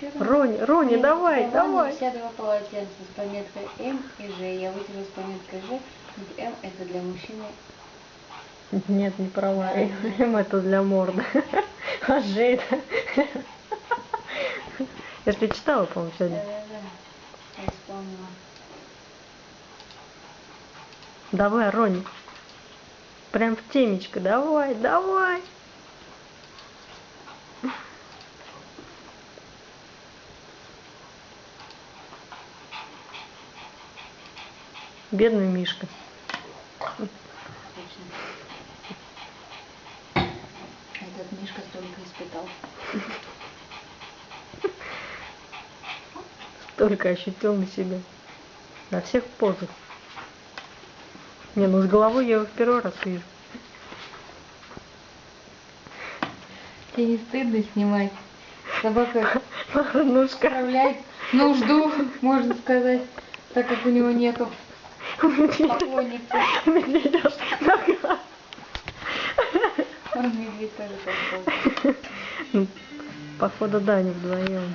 Вчера Рони, Рони, давай, давай. диване вся два полотенца с пометкой М и Ж. Я вытерла с пометкой Ж, ведь М это для мужчины. Нет, не права. М это для морды. А Ж это... Я же читала, по-моему, сегодня. Да-да-да. Я вспомнила. Давай, Рони. Прям в темечко. Давай, давай. Бедный Мишка. Этот Мишка столько испытал. Только ощутил на себе. На всех позах. Не, ну с головой я его в первый раз вижу. Тебе не стыдно снимать? Собака Нушка. справляет нужду, можно сказать, так как у него нету поклонницы. Медведёж нога. Он медведь тоже пошел. Походу, да, не вдвоем.